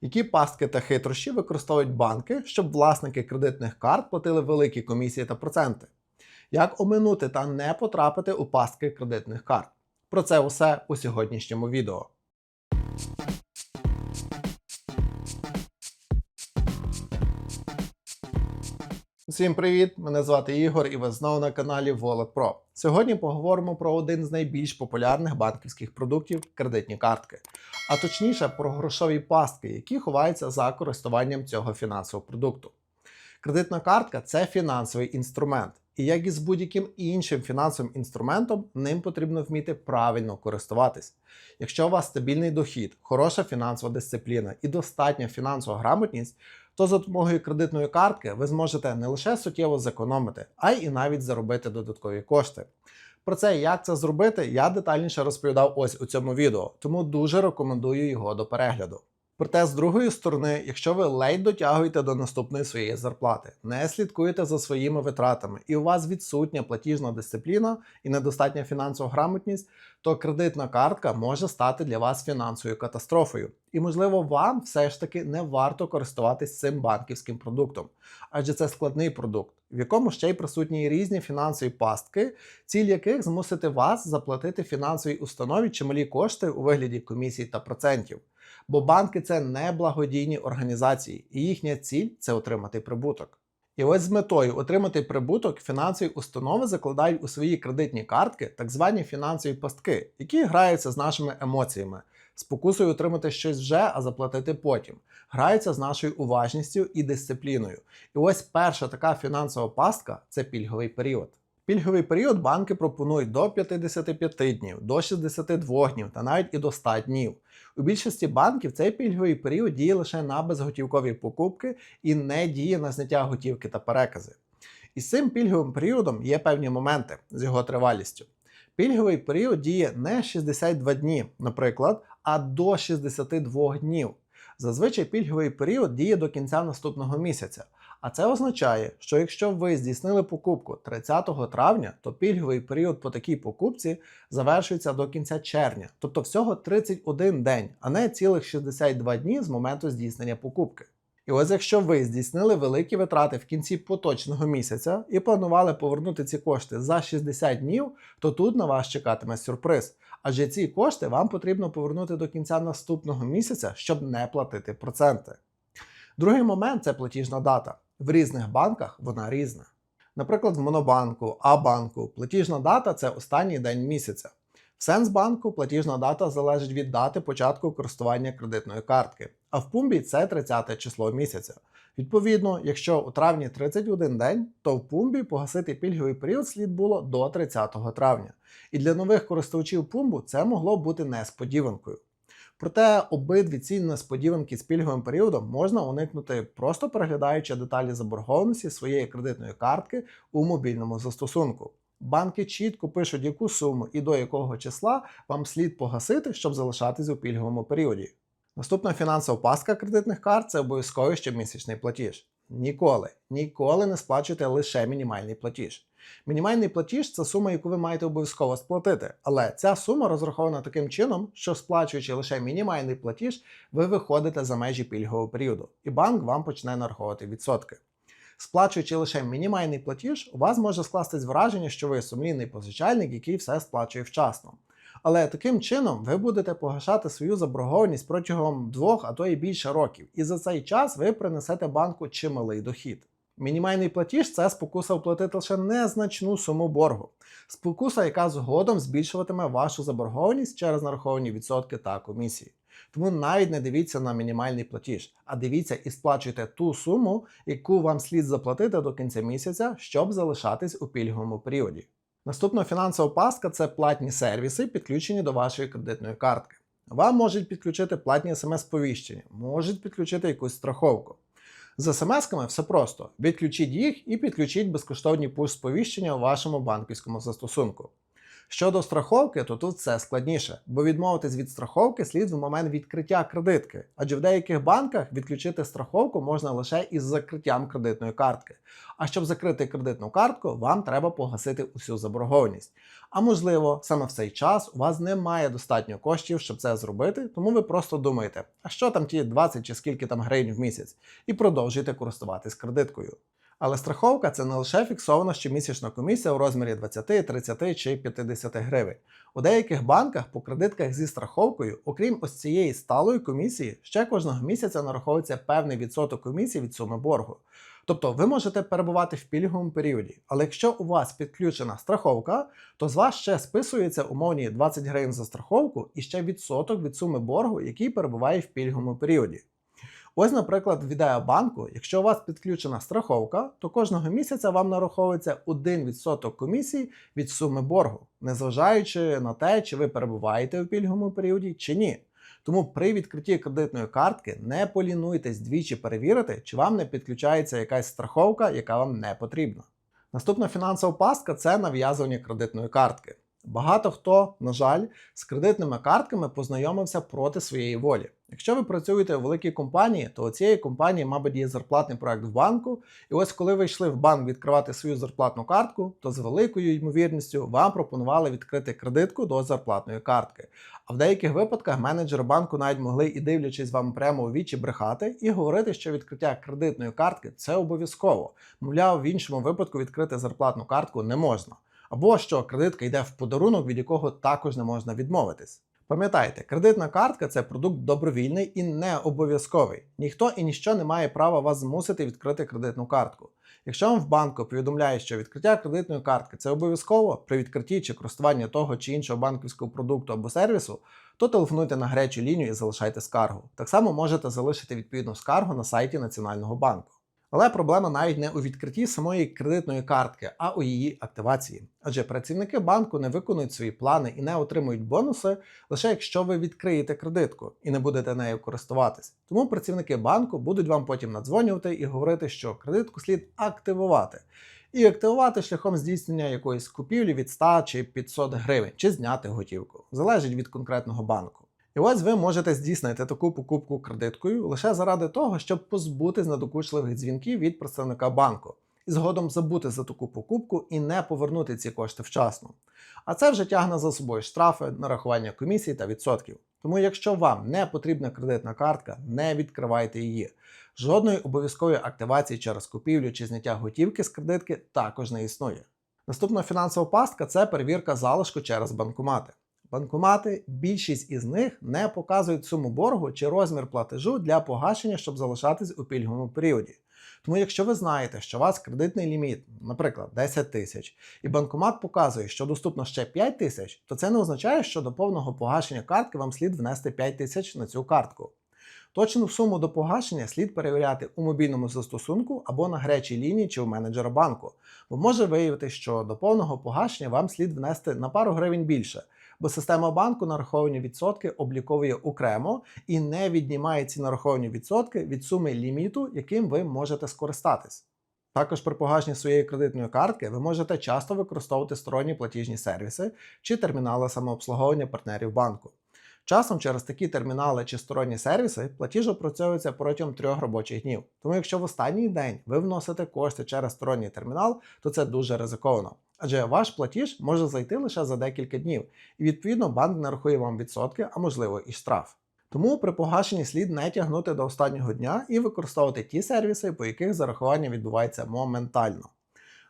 Які пастки та хитрощі використовують банки, щоб власники кредитних карт платили великі комісії та проценти? Як оминути та не потрапити у пастки кредитних карт? Про це усе у сьогоднішньому відео. Всім привіт! Мене звати Ігор і ви знову на каналі Wallet Pro. Сьогодні поговоримо про один з найбільш популярних банківських продуктів кредитні картки, а точніше про грошові пастки, які ховаються за користуванням цього фінансового продукту. Кредитна картка це фінансовий інструмент, і як і з будь-яким іншим фінансовим інструментом, ним потрібно вміти правильно користуватись. Якщо у вас стабільний дохід, хороша фінансова дисципліна і достатня фінансова грамотність, то за допомогою кредитної картки ви зможете не лише суттєво зекономити, а й навіть заробити додаткові кошти. Про це, як це зробити, я детальніше розповідав ось у цьому відео, тому дуже рекомендую його до перегляду. Проте, з другої сторони, якщо ви ледь дотягуєте до наступної своєї зарплати, не слідкуєте за своїми витратами, і у вас відсутня платіжна дисципліна і недостатня фінансова грамотність, то кредитна картка може стати для вас фінансовою катастрофою. І, можливо, вам все ж таки не варто користуватись цим банківським продуктом, адже це складний продукт, в якому ще й присутні різні фінансові пастки, ціль яких змусити вас заплатити фінансовій установі чималі кошти у вигляді комісій та процентів. Бо банки це не благодійні організації, і їхня ціль це отримати прибуток. І ось з метою отримати прибуток фінансові установи закладають у свої кредитні картки так звані фінансові пастки, які граються з нашими емоціями, спокусою отримати щось вже, а заплатити потім, граються з нашою уважністю і дисципліною. І ось перша така фінансова пастка це пільговий період. Пільговий період банки пропонують до 55 днів, до 62 днів та навіть і до 100 днів. У більшості банків цей пільговий період діє лише на безготівкові покупки і не діє на зняття готівки та перекази. І з цим пільговим періодом є певні моменти з його тривалістю. Пільговий період діє не 62 дні, наприклад, а до 62 днів. Зазвичай пільговий період діє до кінця наступного місяця. А це означає, що якщо ви здійснили покупку 30 травня, то пільговий період по такій покупці завершується до кінця червня, тобто всього 31 день, а не цілих 62 дні з моменту здійснення покупки. І ось якщо ви здійснили великі витрати в кінці поточного місяця і планували повернути ці кошти за 60 днів, то тут на вас чекатиме сюрприз. Адже ці кошти вам потрібно повернути до кінця наступного місяця, щоб не платити проценти. Другий момент це платіжна дата. В різних банках вона різна. Наприклад, в Монобанку, А-банку платіжна дата це останній день місяця. В Сенсбанку платіжна дата залежить від дати початку користування кредитної картки, а в Пумбі це 30 число місяця. Відповідно, якщо у травні 31 день, то в Пумбі погасити пільговий період слід було до 30 травня. І для нових користувачів Пумбу це могло бути несподіванкою. Проте обидві ці несподіванки з пільговим періодом можна уникнути, просто переглядаючи деталі заборгованості своєї кредитної картки у мобільному застосунку. Банки чітко пишуть, яку суму і до якого числа вам слід погасити, щоб залишатись у пільговому періоді. Наступна фінансова пастка кредитних карт це обов'язковий щомісячний платіж. Ніколи, ніколи не сплачуйте лише мінімальний платіж. Мінімальний платіж це сума, яку ви маєте обов'язково сплатити, але ця сума розрахована таким чином, що сплачуючи лише мінімальний платіж, ви виходите за межі пільгового періоду, і банк вам почне нараховувати відсотки. Сплачуючи лише мінімальний платіж, у вас може скластись враження, що ви сумлінний позичальник, який все сплачує вчасно. Але таким чином ви будете погашати свою заборгованість протягом двох, а то й більше років, і за цей час ви принесете банку чималий дохід. Мінімальний платіж це спокуса вплатити лише незначну суму боргу, спокуса, яка згодом збільшуватиме вашу заборгованість через нараховані відсотки та комісії. Тому навіть не дивіться на мінімальний платіж, а дивіться і сплачуйте ту суму, яку вам слід заплатити до кінця місяця, щоб залишатись у пільговому періоді. Наступна фінансова пастка це платні сервіси, підключені до вашої кредитної картки. Вам можуть підключити платні смс-повіщення, можуть підключити якусь страховку. З смс-ками все просто. Відключіть їх і підключіть безкоштовні пуш-сповіщення у вашому банківському застосунку. Щодо страховки, то тут все складніше, бо відмовитись від страховки слід в момент відкриття кредитки, адже в деяких банках відключити страховку можна лише із закриттям кредитної картки. А щоб закрити кредитну картку, вам треба погасити усю заборгованість. А можливо, саме в цей час у вас немає достатньо коштів, щоб це зробити, тому ви просто думаєте, а що там ті 20 чи скільки там гривень в місяць, і продовжуєте користуватись кредиткою. Але страховка це не лише фіксована щомісячна комісія у розмірі 20, 30 чи 50 гривень. У деяких банках по кредитках зі страховкою, окрім ось цієї сталої комісії, ще кожного місяця нараховується певний відсоток комісії від суми боргу. Тобто ви можете перебувати в пільговому періоді, але якщо у вас підключена страховка, то з вас ще списується умовні 20 гривень за страховку і ще відсоток від суми боргу, який перебуває в пільговому періоді. Ось, наприклад, в Ідеабанку, якщо у вас підключена страховка, то кожного місяця вам нараховується 1% комісії від суми боргу, незважаючи на те, чи ви перебуваєте у пільговому періоді чи ні. Тому при відкритті кредитної картки не полінуйтесь двічі перевірити, чи вам не підключається якась страховка, яка вам не потрібна. Наступна фінансова пастка це нав'язування кредитної картки. Багато хто, на жаль, з кредитними картками познайомився проти своєї волі. Якщо ви працюєте у великій компанії, то у цієї компанії, мабуть, є зарплатний проект в банку. І ось коли ви йшли в банк відкривати свою зарплатну картку, то з великою ймовірністю вам пропонували відкрити кредитку до зарплатної картки. А в деяких випадках менеджери банку навіть могли і дивлячись вам прямо у вічі брехати і говорити, що відкриття кредитної картки це обов'язково. Мовляв, в іншому випадку відкрити зарплатну картку не можна. Або що кредитка йде в подарунок, від якого також не можна відмовитись. Пам'ятайте, кредитна картка це продукт добровільний і не обов'язковий. Ніхто і ніщо не має права вас змусити відкрити кредитну картку. Якщо вам в банку повідомляють, що відкриття кредитної картки це обов'язково при відкритті чи користуванні того чи іншого банківського продукту або сервісу, то телефонуйте на гарячу лінію і залишайте скаргу. Так само можете залишити відповідну скаргу на сайті Національного банку. Але проблема навіть не у відкритті самої кредитної картки, а у її активації. Адже працівники банку не виконують свої плани і не отримують бонуси лише якщо ви відкриєте кредитку і не будете нею користуватись. Тому працівники банку будуть вам потім надзвонювати і говорити, що кредитку слід активувати. І активувати шляхом здійснення якоїсь купівлі від 100 чи 500 гривень, чи зняти готівку. Залежить від конкретного банку. І ось ви можете здійснити таку покупку кредиткою лише заради того, щоб позбутись надокучливих дзвінків від представника банку і згодом забути за таку покупку і не повернути ці кошти вчасно. А це вже тягне за собою штрафи, нарахування комісій та відсотків. Тому, якщо вам не потрібна кредитна картка, не відкривайте її. Жодної обов'язкової активації через купівлю чи зняття готівки з кредитки також не існує. Наступна фінансова пастка це перевірка залишку через банкомати. Банкомати, більшість із них не показують суму боргу чи розмір платежу для погашення, щоб залишатись у пільговому періоді. Тому, якщо ви знаєте, що у вас кредитний ліміт, наприклад, 10 тисяч, і банкомат показує, що доступно ще 5 тисяч, то це не означає, що до повного погашення картки вам слід внести 5 тисяч на цю картку. Точну суму до погашення слід перевіряти у мобільному застосунку або на гарячій лінії чи у менеджера банку, бо може виявити, що до повного погашення вам слід внести на пару гривень більше, бо система банку нараховані відсотки обліковує окремо і не віднімає ці нараховані відсотки від суми ліміту, яким ви можете скористатись. Також при погашенні своєї кредитної картки ви можете часто використовувати сторонні платіжні сервіси чи термінали самообслуговування партнерів банку. Часом через такі термінали чи сторонні сервіси платіж опрацьовується протягом трьох робочих днів. Тому якщо в останній день ви вносите кошти через сторонній термінал, то це дуже ризиковано. Адже ваш платіж може зайти лише за декілька днів, і відповідно банк нарахує вам відсотки, а можливо і штраф. Тому при погашенні слід не тягнути до останнього дня і використовувати ті сервіси, по яких зарахування відбувається моментально.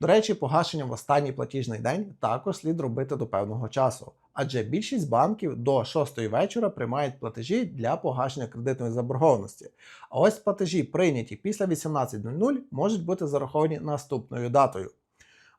До речі, погашення в останній платіжний день також слід робити до певного часу, адже більшість банків до 6 вечора приймають платежі для погашення кредитної заборгованості. А ось платежі, прийняті після 18.00, можуть бути зараховані наступною датою.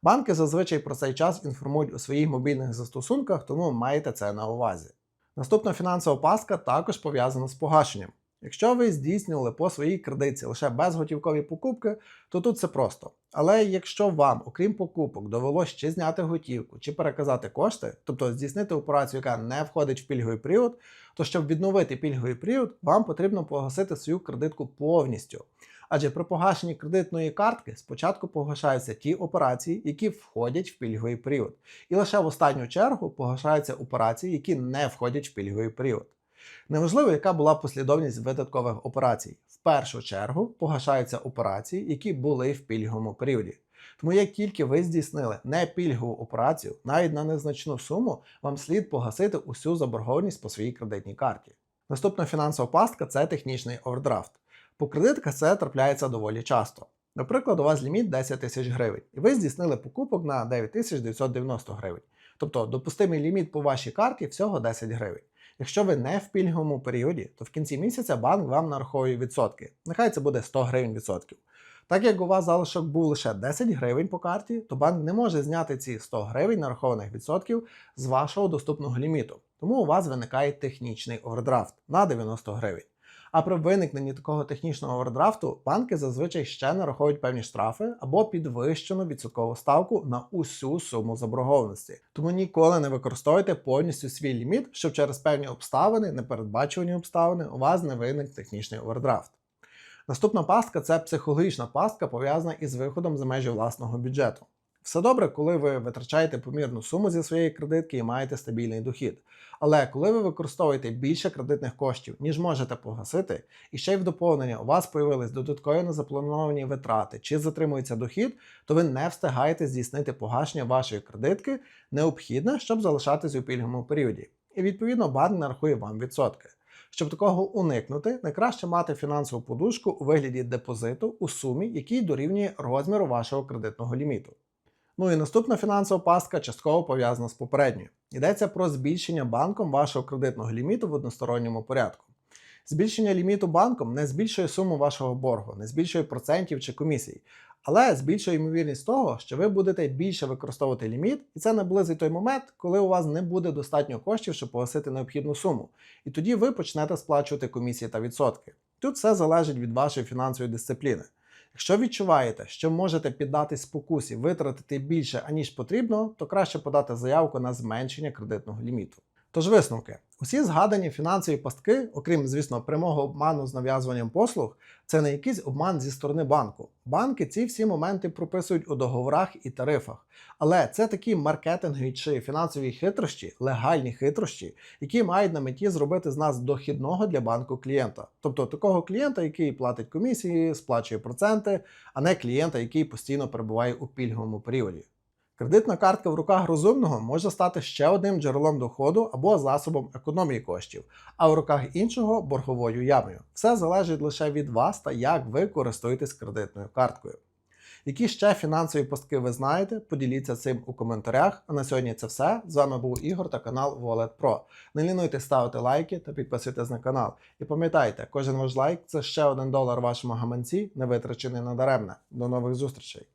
Банки зазвичай про цей час інформують у своїх мобільних застосунках, тому маєте це на увазі. Наступна фінансова пастка також пов'язана з погашенням. Якщо ви здійснювали по своїй кредитці лише безготівкові покупки, то тут все просто. Але якщо вам, окрім покупок, довелося чи зняти готівку, чи переказати кошти, тобто здійснити операцію, яка не входить в пільговий період, то щоб відновити пільговий період, вам потрібно погасити свою кредитку повністю. Адже при погашенні кредитної картки спочатку погашаються ті операції, які входять в пільговий період, і лише в останню чергу погашаються операції, які не входять в пільговий період. Неважливо, яка була послідовність видаткових операцій. В першу чергу погашаються операції, які були в пільговому періоді. Тому як тільки ви здійснили не пільгову операцію, навіть на незначну суму, вам слід погасити усю заборгованість по своїй кредитній карті. Наступна фінансова пастка це технічний овердрафт. По кредитках це трапляється доволі часто. Наприклад, у вас ліміт 10 тисяч гривень, і ви здійснили покупок на 9990 гривень. Тобто допустимий ліміт по вашій карті всього 10 гривень. Якщо ви не в пільговому періоді, то в кінці місяця банк вам нараховує відсотки. Нехай це буде 100 гривень відсотків. Так як у вас залишок був лише 10 гривень по карті, то банк не може зняти ці 100 гривень нарахованих відсотків з вашого доступного ліміту. Тому у вас виникає технічний овердрафт на 90 гривень. А при виникненні такого технічного овердрафту банки зазвичай ще нараховують певні штрафи або підвищену відсоткову ставку на усю суму заборгованості. Тому ніколи не використовуйте повністю свій ліміт, щоб через певні обставини, непередбачувані обставини, у вас не виник технічний овердрафт. Наступна пастка це психологічна пастка, пов'язана із виходом за межі власного бюджету. Все добре, коли ви витрачаєте помірну суму зі своєї кредитки і маєте стабільний дохід. Але коли ви використовуєте більше кредитних коштів, ніж можете погасити, і ще й в доповнення у вас появились додаткові незаплановані витрати чи затримується дохід, то ви не встигаєте здійснити погашення вашої кредитки, необхідне, щоб залишатись у пільговому періоді. І відповідно банк нарахує вам відсотки. Щоб такого уникнути, найкраще мати фінансову подушку у вигляді депозиту у сумі, який дорівнює розміру вашого кредитного ліміту. Ну і наступна фінансова пастка частково пов'язана з попередньою. Йдеться про збільшення банком вашого кредитного ліміту в односторонньому порядку. Збільшення ліміту банком не збільшує суму вашого боргу, не збільшує процентів чи комісій, але збільшує ймовірність того, що ви будете більше використовувати ліміт, і це наблизить той момент, коли у вас не буде достатньо коштів, щоб погасити необхідну суму. І тоді ви почнете сплачувати комісії та відсотки. Тут все залежить від вашої фінансової дисципліни. Якщо відчуваєте, що можете піддатись спокусі витратити більше, аніж потрібно, то краще подати заявку на зменшення кредитного ліміту. Тож висновки. Усі згадані фінансові пастки, окрім, звісно, прямого обману з нав'язуванням послуг, це не якийсь обман зі сторони банку. Банки ці всі моменти прописують у договорах і тарифах. Але це такі маркетингові чи фінансові хитрощі, легальні хитрощі, які мають на меті зробити з нас дохідного для банку клієнта. Тобто такого клієнта, який платить комісії, сплачує проценти, а не клієнта, який постійно перебуває у пільговому періоді. Кредитна картка в руках розумного може стати ще одним джерелом доходу або засобом економії коштів, а в руках іншого борговою ямою. Все залежить лише від вас та як ви користуєтесь кредитною карткою. Які ще фінансові пастки ви знаєте, поділіться цим у коментарях. А на сьогодні це все. З вами був Ігор та канал Wallet Pro. Не лінуйте ставити лайки та підписуйтесь на канал. І пам'ятайте, кожен ваш лайк це ще один долар вашому гаманці, не витрачений надаремне. До нових зустрічей!